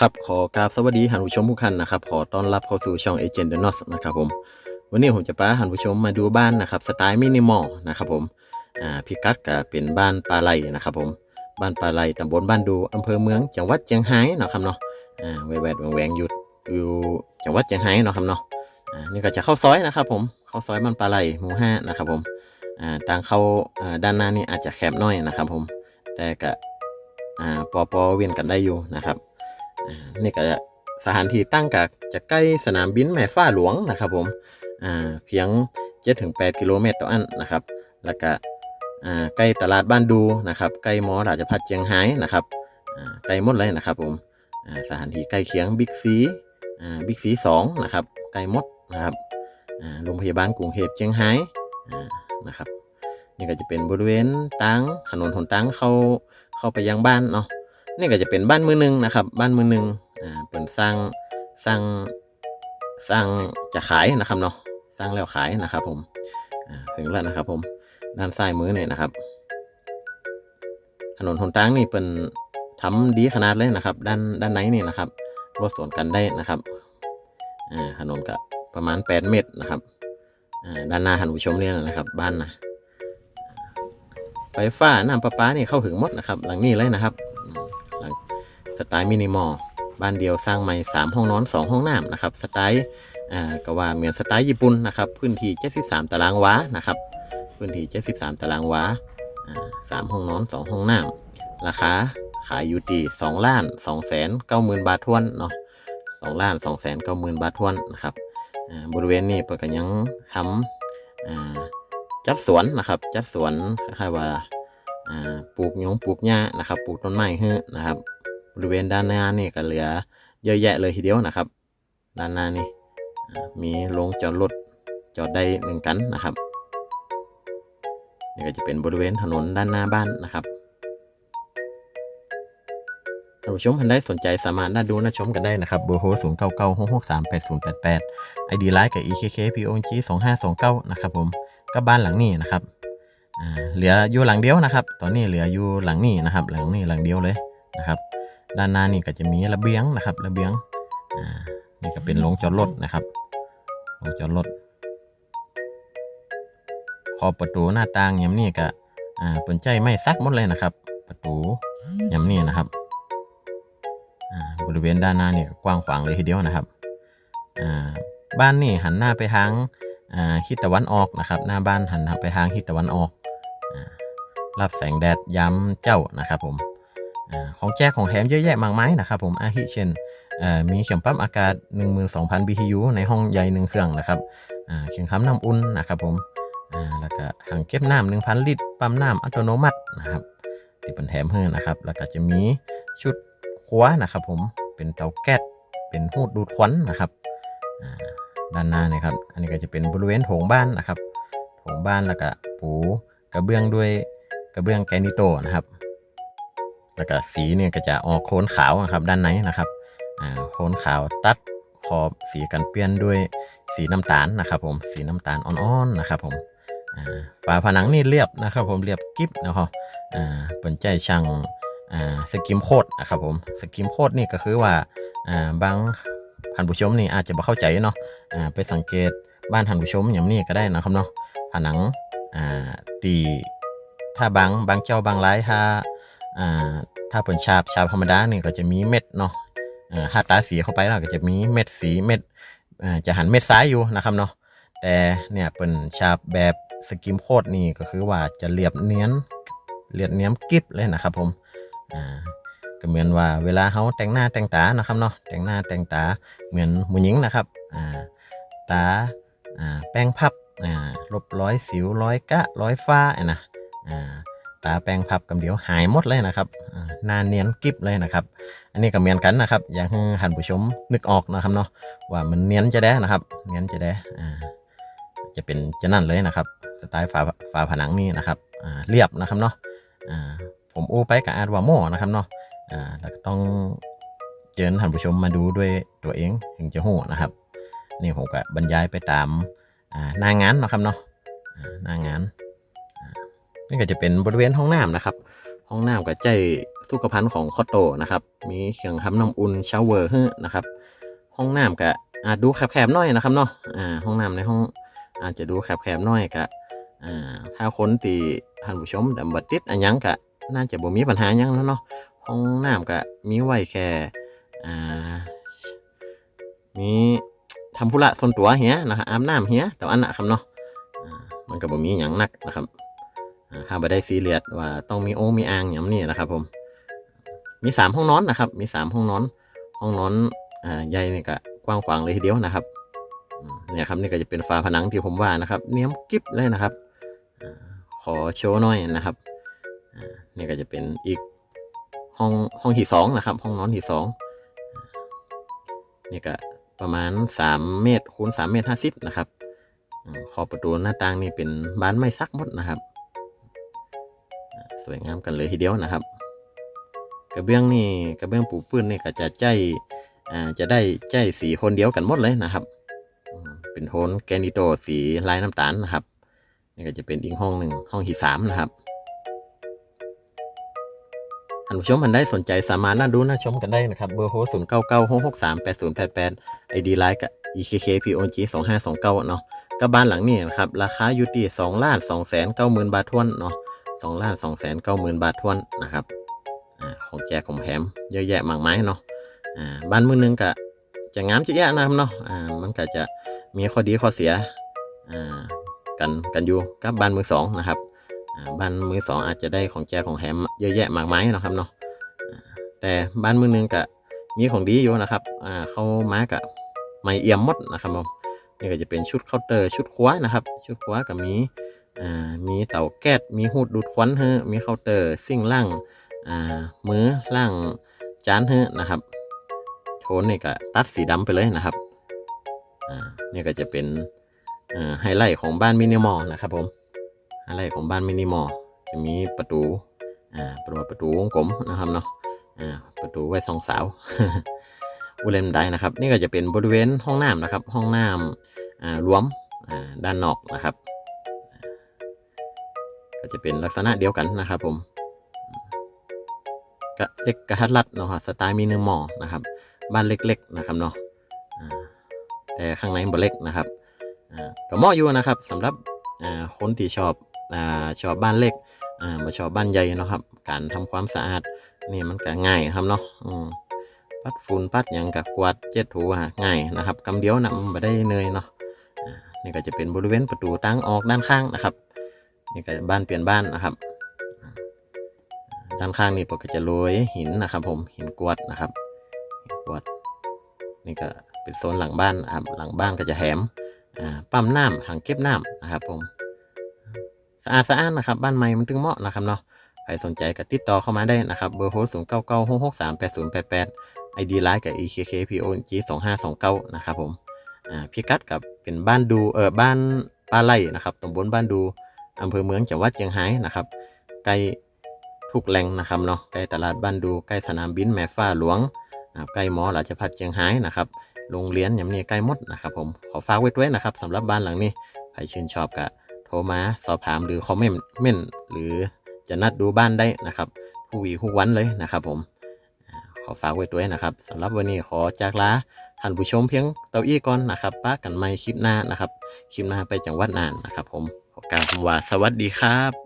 ครับขอกราบสวัสดีท่านผู้ชมทุกท่านนะครับ ขอต้อนรับเข้าสู่ช่อง Agent The Not นะครับผม วันนี้ผมจะพาท่านผู้ชมมาดูบ้านนะครับสไตล์มินิมอลนะครับผมอ่าพิกัดก็เป็นบ้านปลาไหลนะครับผมบ้านปลาไหลตำบลบ้านดูอำเภอเมือง จังหวัดเชียงรายนะครับเนาะอ่าแวดๆแหวงๆอยู่อยู่จังหวัดเชียงรายเนาะครับเนาะอ่านี่ก็จะเข้าซอยนะครับผมเข้าซอยบ้านปลาไหลหมู่ห้านะครับผมอ่าทางเข้าอ่าด้านหน้านี่อาจจะแคบหน้อยนะครับผมแต่ก็อ่าปอปอเวียนกันได้อยู่นะครับ นี่ก็สถานที่ตั้งกับจะใกล้สนามบินแม่ฟ้าหลวงนะครับผมอ่าเพียง 7-8 กิโลเมตรต่ออันนะครับ แล้วก็อ่าใกล้ตลาดบ้านดูนะครับ ใกล้มอราชพัฒเชียงไฮ้นะครับอ่าใกล้หมดเลยนะครับผมอ่าสถานที่ใกล้เคียงบิ๊กซีอ่าบิ๊กซีสองนะครับใกล้หมดนะครับอ่าโรงพยาบาลกรุงเทพเชียงไฮ้อ่านะครับนี่ก็จะเป็นบริเวณตั้งถนนหนตั้งเข้าเข้าไปยังบ้านเนาะ นี่ก็จะเป็นบ้านมือหนึ่งนะครับ บ้านมือหนึ่งอ่าเป็นสร้างสร้างสร้างจะขายนะครับเนาะสร้างแล้วขายนะครับ ผมอ่าถึงแล้วนะครับ ผมด้านซ้ายมือเนี่ยนะครับ ถนนหนทางนี่เป็นทำดีขนาดเลยนะครับ ด้านด้านไหนนี่นะครับรถสวนกันได้นะครับอ่าถนนก็ประมาณ 8 เมตรนะครับอ่าด้านหน้าท่านผู้ชมเนี่ยนะครับ บ้านนะไฟฟ้าน้ำประปานี่เข้าถึงหมดนะครับ หลังนี้เลยนะครับ สไตล์มินิมอลบ้านเดียวสร้างใหม่3ห้องนอน 2 ห้องน้ำนะครับสไตล์อ่าก็ว่าเหมือนสไตล์ญี่ปุ่นนะครับพื้นที่ 73 ตารางวานะครับพื้นที่ 73 ตารางวาสามห้องนอน 2 ห้องน้ำราคาขายอยู่ที่2ล้าน2แสน9หมื่นบาททวนเนาะ2ล้าน2แสน9หมื่นบาททวนนะครับบริเวณนี้เปิดกันยังทำจัดสวนนะครับ จัดสวนคล้ายๆว่าปลูกหยงปลูกหญ้านะครับ ปลูกต้นไม้เฮ้นะครับ บริเวณด้านหน้านี่ก็เหลือเยอะแยะเลยทีเดียวนะครับ ด้านหน้านี่มีโรงจอดรถจอดได้หนึ่งกันนะครับนี่ก็จะเป็นบริเวณถนนด้านหน้าบ้านนะครับท่านผู้ชมท่านใดสนใจสามารถน่าดูน่าชมกันได้นะครับเบอร์โทรศูนย์เก้าเก้าหกหกสามแปดศูนย์แปดแปดไอดีไลน์กับ EKK POG สองห้าสองเก้านะครับผมก็บ้านหลังนี้นะครับเหลืออยู่หลังเดียวนะครับ ตอนนี้เหลืออยู่หลังนี้นะครับ หลังนี้หลังเดียวเลยนะครับ ด้านหน้านี่ก็จะมีระเบียงนะครับ ระเบียงอ่านี่ก็เป็นโรงจอดรถนะครับโรงจอดรถขอบประตูหน้าต่างยำนี่ก็อ่าเปินใจไม่ซักหมดเลยนะครับ ประตูยำนี่นะครับอ่าบริเวณด้านหน้านี่ก็กว้างขวางเลยทีเดียวนะครับอ่าบ้านนี่หันหน้าไปทางอ่าทิศตะวันออกนะครับ หน้าบ้านหันไปทางทิศตะวันออกอ่ารับแสงแดดย้ำเจ้านะครับผม ของแจกของแถมเยอะแยะมากมายนะครับผมอาทิเช่นมีเข็มปั๊มอากาศ 12,000 BTU ในห้องใหญ่หนึ่งเครื่องนะครับเข็มค้ำน้ำอุ่นนะครับผมแล้วก็ถังเก็บน้ำ1,000 ลิตร ปั๊มน้ำอัตโนมัตินะครับที่เป็นแถมให้นะครับ แล้วก็จะมีชุดครัวนะครับผมเป็นเตาแก๊สเป็นหูดดูดควันนะครับด้านหน้านี่ยครับ อันนี้ก็จะเป็นบริเวณโถงบ้านนะครับโถงบ้านแล้วก็ปูกระเบื้องด้วยกระเบื้องแกรนิโตนะครับ แล้วก็สีเนี่ยก็จะออกโคนขาวครับด้านในนะครับอ่าโคนขาวตัดขอบสีกันเปลี่ยนด้วยสีน้ำตาลนะครับ ผมสีน้ำตาลอ่อนๆนะครับ ผมอ่าฝาผนังนี่เรียบนะครับ ผมเรียบกิ๊บนะครับเป็นใจช่างสกิมโคดนะครับผมสกิมโคดนี่ก็คือว่าบางท่านผู้ชมนี่อาจจะไม่เข้าใจเนาะไปสังเกตบ้านท่านผู้ชมอย่างนี้ก็ได้นะครับเนาะผนังตีถ้าบางบางเจ้าบางร้ายถ้า อ่าถ้าเป็นชาบชาบธรรมดาเนี่ยก็จะมีเม็ดเนาะอ่าถ้าตาสีเข้าไปแล้วก็จะมีเม็ดสีเม็ดอ่าจะหันเม็ดซ้ายอยู่นะครับเนาะแต่เนี่ยเป็นชาบแบบสกิมโคดนี่ก็คือว่าจะเรียบเนียนเรียบเนียมกริบเลยนะครับผมอ่าก็เหมือนว่าเวลาเขาแต่งหน้าแต่งตานะครับเนาะแต่งหน้าแต่งตาเหมือนผู้หญิงนะครับอ่าตาอ่าแป้งพับอ่าลบร้อยสิวร้อยกะร้อยฟ้าไอ้นะอ่า ตาแป้งพับกำเดี๋ยวหายหมดเลยนะครับหน้าเนียนกริบเลยนะครับ อันนี้ก็เมือนกันนะครับ อยากให้ท่านผู้ชมนึกออกนะครับเนาะว่ามันเนียนจะได้นะครับ เนียนจะได้อ่าจะเป็นจะนั่นเลยนะครับ สไตล์ฝาฝาผนังนี่นะครับอ่าเรียบนะครับเนาะอ่าผมอู้ไปกับอาร์วาโมนะครับเนาะอ่าแล้วต้องเชิญท่านผู้ชมมาดูด้วยตัวเองถึงจะหูนะครับ นี่ผมก็บรรยายไปตามอ่าหน้างานนะครับเนาะหน้างาน นี่ก็จะเป็นบริเวณห้องน้ำนะครับ ห้องน้ำก็ใจสุขภัณฑ์ของคอตโตนะครับ มีเครื่องทำน้ำอุ่นชาวเวอร์ให้นะครับ ห้องน้ำก็อาจดูแคบๆหน่อยนะครับเนาะอ่าห้องน้ำในห้องอาจจะดูแคบๆหน่อยก็อ่าถ้าคนตีท่านผู้ชมดำบัดติดอันยังก็น่าจะบ่มีปัญหายังแล้วเนาะห้องน้ำก็มีไว้แค่อ่ามีทำธุระส่วนตัวเฮียนะครับอาบน้ำเฮียแต่อันนะครับเนาะมันก็บ่มีหยังนักนะครับ อ่าถ้าบ่ได้ซีเรียสว่าต้องมีโอ่งมีอ่างอย่างนี้นะครับ ผม มีสามห้องนอนนะครับ มีสามห้องนอน ห้องนอนอ่าใหญ่นี่ก็กว้างขวางเลยทีเดียวนะครับเนี่ยครับนี่ก็จะเป็นฝาผนังที่ผมว่านะครับ เนียมกิ๊บเลยนะครับอขอโชว์หน่อยนะครับอ่านี่ก็จะเป็นอีกห้องห้องที่สองนะครับ ห้องนอนที่สองนี่ก็ประมาณสามเมตรคูณสามเมตรห้าสิบนะครับขอบประตูหน้าต่างนี่เป็นบานไม้ซักหมดนะครับอ สวยงามกันเลยทีเดียวนะครับ กระเบื้องนี่กระเบื้องปูพื้นนี่ก็จะใจอ่าจะได้ใจสีโทนเดียวกันหมดเลยนะครับ เป็นโทนแกนิโตสีลายน้ำตาลนะครับนี่ก็จะเป็นอีกห้องหนึ่งห้องที่สามนะครับท่านผู้ชมมันได้สนใจสามารถน่าดูน่าชมกันได้นะครับ เบอร์โทรศูนย์เก้าเก้าหกหกสามแปดศูนย์แปดแปดไอดีไลน์กับ EKKPOG สองห้าสองเก้าเนาะก็บ้านหลังนี้นะครับ ราคาอยู่ที่สองล้านสองแสนเก้าหมื่นบาททวนเนาะ สองล้านสองแสนเก้าหมื่นบาททวนนะครับอของแจกของแถมเยอะแยะมากมายเนาะบ้านมือหนึงก็จะงามจะแยะนะครับเนาะมันก็จะมีข้อดีข้อเสียกันกันอยู่กับบ้านมือสองนะครับบ้านมือสองอาจจะได้ของแจกของแถมเยอะแยะมากมายเนาะครับเนาะแต่บ้านมือหนึงก็มีของดีอยู่นะครับอ่าเข้ามากับไม่เอี่ยมมดนะครับผมนี่ก็จะเป็นชุดเคาน์เตอร์ชุดครัวนะครับ ชุดครัวก็มี อ่ามีเตาแก๊สมีหูดดูดควันเฮอมีเคาน์เตอร์ซิ่งล่างอ่ามือล่างจานเฮนะครับโทนนี่ก็ตัดสีดำไปเลยนะครับอ่านี่ก็จะเป็นอ่าไฮไลท์ของบ้านมินิมอลนะครับผมไฮไลท์ของบ้านมินิมอลจะมีประตูอ่าประตูประตูวงกลมนะครับเนาะอ่าประตูไว้สองสาวอุเลนได้นะครับ นี่ก็จะเป็นบริเวณห้องน้ำนะครับ ห้องน้ำอ่ารวมอ่าด้านนอกนะครับ ก็จะเป็นลักษณะเดียวกันนะครับผมกะเล็กกระทัดรัดเนาะสไตล์มินิมอลนะครับ บ้านเล็กๆนะครับเนาะแต่ข้างในบ่เล็กนะครับก็เหมาะอยู่นะครับสำหรับคนที่ชอบอชอบบ้านเล็กมาชอบบ้านใหญ่เนาะครับ การทำความสะอาดนี่มันก็ง่ายครับเนาะปัดฝุ่นปัดหยังกับกวาดเจ็ดถูอะง่ายนะครับกำเดียวนะมันไม่ได้เหนื่อยเนาะนี่ก็จะเป็นบริเวณประตูตั้งออกด้านข้างนะครับ นี่ก็บ้านเปลี่ยนบ้านนะครับ ด้านข้างนี่ปกจะโรยหินนะครับ ผมหินกรวดนะครับหินกรวด นี่ก็เป็นโซนหลังบ้านนะครับ หลังบ้านก็จะแถมปั๊มน้ำหางเก็บน้ำนะครับ ผมสะอาดสะอาดนะครับ บ้านใหม่มันถึงเหมาะนะครับเนาะใครสนใจก็ติดต่อเข้ามาได้นะครับ เบอร์โทรศูนย์เก้าเก้าหกหกสามแปดศูนย์แปดแปดไอดีไลน์กับ EKKPOG สองห้าสองเก้านะครับผม อ่าพิกัดกับเป็นบ้านดูเออบ้านปลาไหลนะครับตำบลบ้านดู อำเภอเมืองจังหวัดเชียงรายนะครับใกล้ทุกแหล่งนะครับเนาะใกล้ตลาดบ้านดูใกล้สนามบินแม่ฟ้าหลวงนะครับใกล้หมอราชพัฒเชียงรายนะครับโรงเรียนอยำนี้ใกล้มดนะครับผมขอฝากไว้ด้วยนะครับสำหรับบ้านหลังนี้ใครชื่นชอบก็โทรมาสอบถามหรือคอมเมนต์เมนหรือจะนัดดูบ้านได้นะครับผู้วีผู้วันเลยนะครับผมขอฝากไว้ด้วยนะครับสำหรับวันนี้ขอจากลาท่านผู้ชมเพียงเต้าอี้ก่อนนะครับป้ากันไม่คลิปหน้านะครับ คลิปหน้าไปจังหวัดน่านนะครับผม ขอกล่าวคำว่าสวัสดีครับ